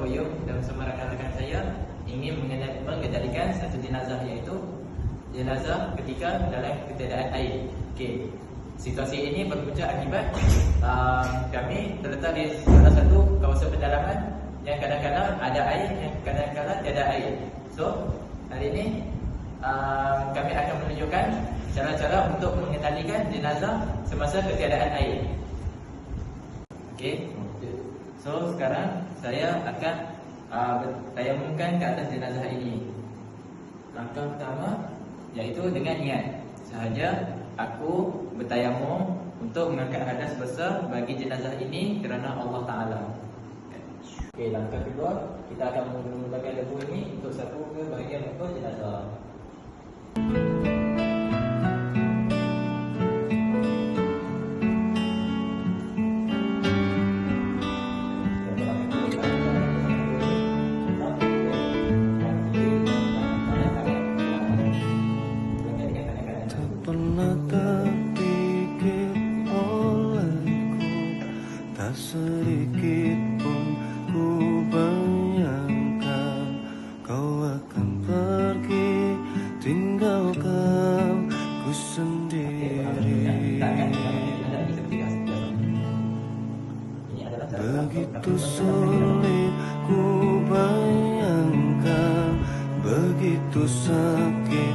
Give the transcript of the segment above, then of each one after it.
Boyong dan bersama rakan-rakan saya ingin mengendalikan satu jenazah iaitu jenazah ketika dalam ketiadaan air. Okey. Situasi ini berpunca akibat uh, kami terletak di salah satu kawasan pendalaman yang kadang-kadang ada air yang kadang-kadang tiada air. So, hari ini uh, kami akan menunjukkan cara-cara untuk mengendalikan jenazah semasa ketiadaan air. Okey. So, sekarang saya akan uh, bertayamumkan ke atas jenazah ini. Langkah pertama iaitu dengan niat sahaja aku bertayamum untuk mengangkat hadas besar bagi jenazah ini kerana Allah Taala. Okey, langkah kedua kita akan menggunakan debu ini untuk satu ke bahagian muka jenazah. Pernah terpikir olehku. Tak sedikit pun ku bayangkan Kau akan pergi. Tinggalkan ku sendiri. Begitu sulit ku bayangkan. Begitu sakit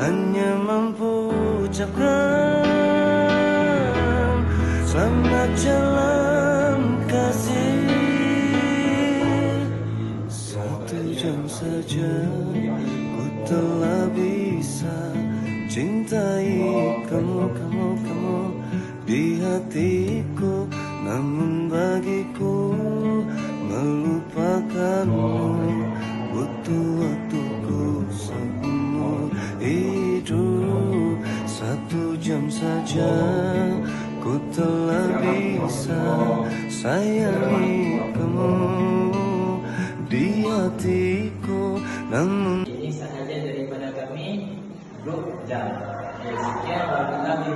Hanya mampu ucapkan Selamat jalan kasih. Satu jam saja Ku telah bisa Cintai kamu, kamu, kamu Di hatiku. Namun bagiku Melupakanmu jam saja Ku telah bisa Sayangi kamu Di hatiku Namun Ini sahaja daripada kami Grup Jam. Sekian wabillahi